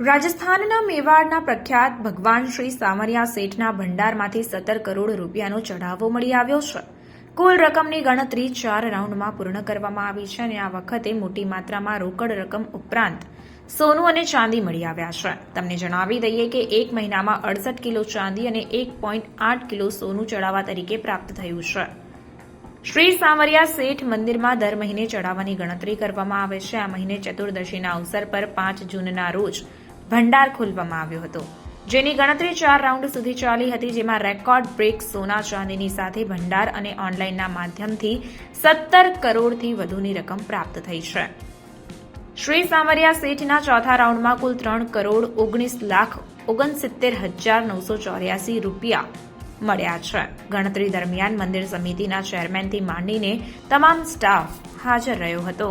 રાજસ્થાનના મેવાડના પ્રખ્યાત ભગવાન શ્રી સામરિયા શેઠના ભંડારમાંથી સત્તર કરોડ રૂપિયાનો ચઢાવો મળી આવ્યો છે. કુલ રકમની ગણતરી ચાર રાઉન્ડમાં પૂર્ણ કરવામાં આવી છે અને આ વખતે મોટી માત્રામાં રોકડ રકમ ઉપરાંત સોનું અને ચાંદી મળી આવ્યા છે. તમને જણાવી દઈએ કે એક મહિનામાં અડસઠ કિલો ચાંદી અને એક પોઈન્ટ આઠ કિલો સોનું ચડાવવા તરીકે પ્રાપ્ત થયું છે. શ્રી સામરિયા શેઠ મંદિરમાં દર મહિને ચડાવવાની ગણતરી કરવામાં આવે છે. આ મહિને ચતુર્દશીના અવસર પર પાંચ જૂનના રોજ ભંડાર ખોલવામાં આવ્યો હતો. જેની ગણતરી ચાર રાઉન્ડ સુધી ચાલી હતી, જેમાં રેકોર્ડ બ્રેક સોના ચાંદીની સાથે ભંડાર અને ઓનલાઈનના માધ્યમથી સત્તર કરોડથી વધુની રકમ પ્રાપ્ત થઈ છે. શ્રી સામરિયા શેઠના ચોથા રાઉન્ડમાં કુલ ત્રણ કરોડ ઓગણીસ લાખ ઓગણસિત્તેર હજાર નવસો ચોર્યાસી રૂપિયા મળ્યા છે. ગણતરી દરમિયાન મંદિર સમિતિના ચેરમેનથી માંડીને તમામ સ્ટાફ હાજર રહ્યો હતો.